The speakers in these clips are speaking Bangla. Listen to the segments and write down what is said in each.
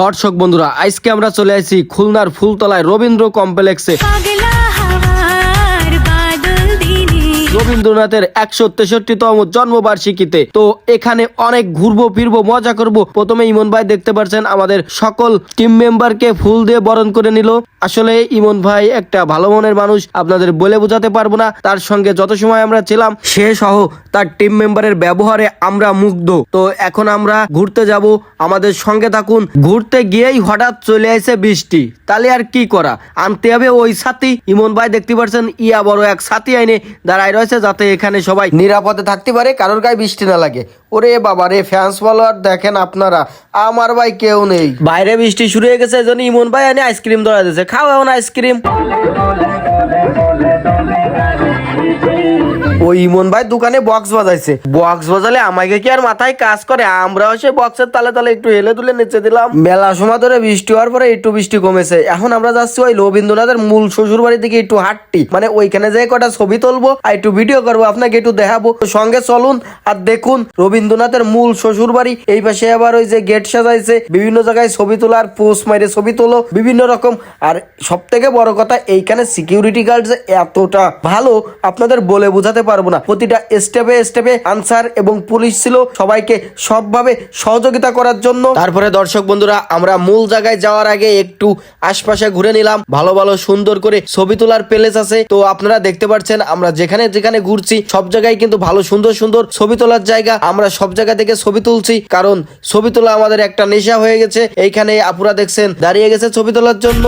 দর্শক বন্ধুরা আজকে আমরা চলে আসি খুলনার ফুলতলায় রবীন্দ্র কমপ্লেক্সে। রবীন্দ্রনাথের একশো তেষট্টিতম জন্মবার্ষিকীতে। তো এখানে অনেক ঘুরবো, ফিরবো, মজা করব। প্রথমে ইমন ভাই দেখতে পাচ্ছেন আমাদের সকল টিম মেম্বারকে ফুল দিয়ে বরণ করে নিল। আসলে ইমন ভাই একটা ভালো মনের মানুষ, আপনাদের বলে বোঝাতে পারব না। তার সঙ্গে যত সময় আমরা ছিলাম, সে সহ তার টিম মেম্বারের ব্যবহারে আমরা মুগ্ধ। তো এখন আমরা ঘুরতে যাব। আমাদের সঙ্গে থাকুন। ঘুরতে গিয়েই হঠাৎ চলে আসে বৃষ্টি। তাহলে আর কি করা? আনতে হবে ওই সাথী। ইমন ভাই দেখতে পাচ্ছেন ইয়া বড় এক সাথী আইনে দাঁড়ায় রয়েছে। যাতে এখানে সবাই নিরাপদে থাকতে পারে, কারোর গায়ে বৃষ্টি না লাগে। ওরে বাবা রে ফ্যান্স ফলোয়ার দেখেন আপনারা, আমার ভাই কেউ নেই। বাইরে বৃষ্টি শুরু হয়ে গেছে ইমন ভাই এনে আইসক্রিম ধরা দিয়েছে। খাও এখন আইসক্রিম ইমন ভাই দোকানে বক্স বাজাইছে। বক্স বাজালে আমাকে কি আর মাথায় কাজ করে? আমরাও সে বক্সের তালে তালে একটু হেলে তুলে নিচে দিলাম। মেলা সময় ধরে বৃষ্টি হওয়ার পরে একটু বৃষ্টি কমেছে। এখন আমরা যাচ্ছি ওই রবীন্দ্রনাথের মূল শ্বশুর বাড়ির দিকে একটু হাঁটটি মানে ওইখানে যে কটা ছবি তুলবো আর একটু ভিডিও করব, আপনাকে একটু দেখাবো। সঙ্গে চলুন আর দেখুন রবীন্দ্রনাথের মূল শ্বশুর বাড়ি এই পাশে আবার ওই যে গেট সাজাইছে। বিভিন্ন জায়গায় ছবি তোলার পোস্ট মাইরে ছবি তোলো, বিভিন্ন রকম। আর সব থেকে বড় কথা, এইখানে সিকিউরিটি গার্ড যে এতটা ভালো, আপনাদের বলে বোঝাতে পারব না। প্রতিটা স্টেপে স্টেপে আনসার এবং পুলিশ ছিল সবাইকে সবভাবে সহযোগিতা করার জন্য। তারপরে দর্শক বন্ধুরা আমরা মূল জায়গায় যাওয়ার আগে একটু আশপাশে ঘুরে নিলাম। ভালো ভালো সুন্দর করে ছবি তোলার প্যালেস আছে। তো আপনারা দেখতে পাচ্ছেন আমরা যেখানে যেখানে ঘুরছি সব জায়গায় কিন্তু ভালো সুন্দর সুন্দর ছবি তোলার জায়গা। আমরা সব জায়গা থেকে ছবি তুলছি কারণ ছবি তোলা আমাদের একটা নেশা হয়ে গেছে। এইখানে আপুরা দেখছেন দাঁড়িয়ে গেছে ছবি তোলার জন্য।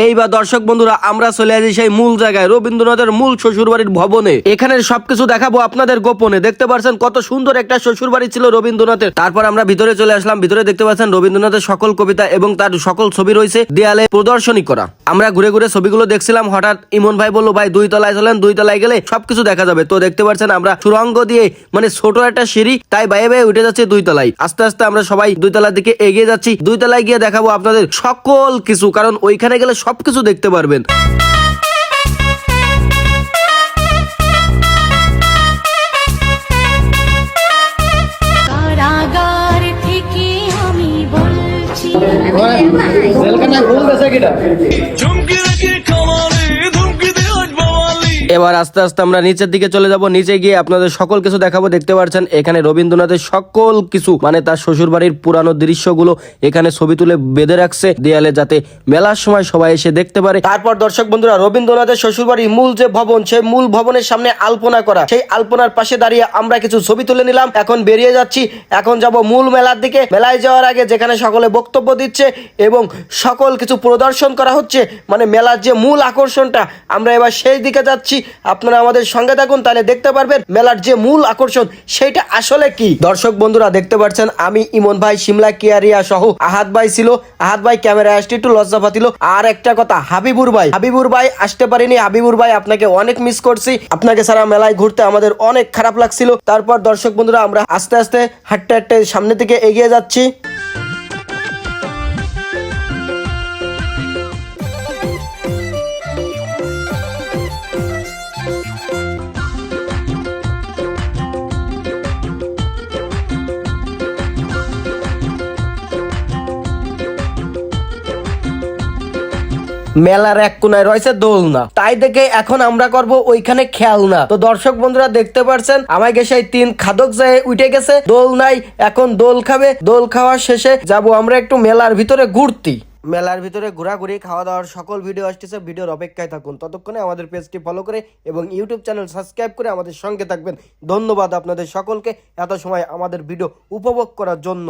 এইবার দর্শক বন্ধুরা, আমরা চলে আসি সেই মূল জায়গায়, রবীন্দ্রনাথের মূল শ্বশুর বাড়ির ভবনে। এখানে সবকিছু দেখাবো আপনাদের গোপনে। দেখতে পাচ্ছেন কত সুন্দর একটা শ্বশুর বাড়ি ছিল রবীন্দ্রনাথের। তারপর আমরা ভিতরে চলে আসলাম। ভিতরে দেখতে পাচ্ছেন রবীন্দ্রনাথের সকল কবিতা এবং তার সকল ছবি রয়েছে দেয়ালে প্রদর্শনী করা। আমরা ঘুরে ঘুরে ছবিগুলো দেখছিলাম, হঠাৎ ইমন ভাই বলল, ভাই, দুই তলায় চলেন, দুই তলায় গেলে সবকিছু দেখা যাবে। তো দেখতে পাচ্ছেন আমরা সুরঙ্গ দিয়ে মানে ছোট একটা সিঁড়ি, তাই বাইরে বাইরে উঠে যাচ্ছে দুই তলায়। আস্তে আস্তে আমরা সবাই দুই তলার দিকে এগিয়ে যাচ্ছি। দুই তলায় গিয়ে দেখাবো আপনাদের সকল কিছু, কারণ ওইখানে গেলে সবকিছু দেখতে পারবেন। চমকে রেখে এবার আস্তে আস্তে আমরা নিচের দিকে চলে যাব। নিচে গিয়ে আপনাদের সকল কিছু দেখাবো। দেখতে পাচ্ছেন, এখানে রবীন্দ্রনাথের সকল কিছু মানে তার শ্বশুর বাড়ির পুরানো দৃশ্যগুলো এখানে ছবি তুলে বেঁধে রাখছে দেয়ালে যাতে মেলার সময় সবাই এসে দেখতে পারে। তারপর দর্শক বন্ধুরা, রবীন্দ্রনাথের শ্বশুর বাড়ির মূল যে ভবন, সেই মূল ভবনের সামনে আলপনা করা। সেই আলপনার পাশে দাঁড়িয়ে আমরা কিছু ছবি তুলে নিলাম। এখন বেরিয়ে যাচ্ছি। এখন যাব মূল মেলার দিকে। মেলায় যাওয়ার আগে যেখানে সকলে বক্তব্য দিচ্ছে এবং সকল কিছু প্রদর্শন করা হচ্ছে মানে মেলার যে মূল আকর্ষণটা, আমরা এবার সেই দিকে যাচ্ছি। আপনারা আমাদের সঙ্গে থাকুন, তাহলে দেখতে পারবেন মেলার যে মূল আকর্ষণ সেইটা আসলে কি? দর্শক বন্ধুরা, দেখতে পাচ্ছেন, আমি ইমন ভাই, সিমলা কিয়ারিয়া সহ আহাত ভাই ছিল। আহাত ভাই ক্যামেরায় আসতে একটু লজ্জা পাতিল। আর একটা কথা, হাবিবুর ভাই। হাবিবুর ভাই আসতে পারিনি। হাবিবুর ভাই, আপনাকে অনেক মিস করছি। আপনাকে সারা মেলায় ঘুরতে আমাদের অনেক খারাপ লাগছিল। তারপর দর্শক বন্ধুরা, আমরা আস্তে আস্তে হাঁটতে হাঁটতে সামনের দিকে এগিয়ে যাচ্ছি। মেলার এক কোনায় রয়েছে দোলনা। তাই দেখে এখন আমরা করব ওইখানে খেলনা। তো দর্শক বন্ধুরা দেখতে পারছেন, আমায় গেছে তিন খাদক যায় উঠে গেছে। দোল নাই এখন দোল খাবে, দোল খাওয়ার শেষে যাব আমরা একটু মেলার ভিতরে ঘুরতি। মেলার ভিতরে ঘোরাঘুরি খাওয়া দাওয়ার সকল ভিডিও আসতেছে, ভিডিওর অপেক্ষায় থাকুন। ততক্ষণে আমাদের পেজটি ফলো করে এবং ইউটিউব চ্যানেল সাবস্ক্রাইব করে আমাদের সঙ্গে থাকবেন। ধন্যবাদ আপনাদের সকলকে এত সময় আমাদের ভিডিও উপভোগ করার জন্য।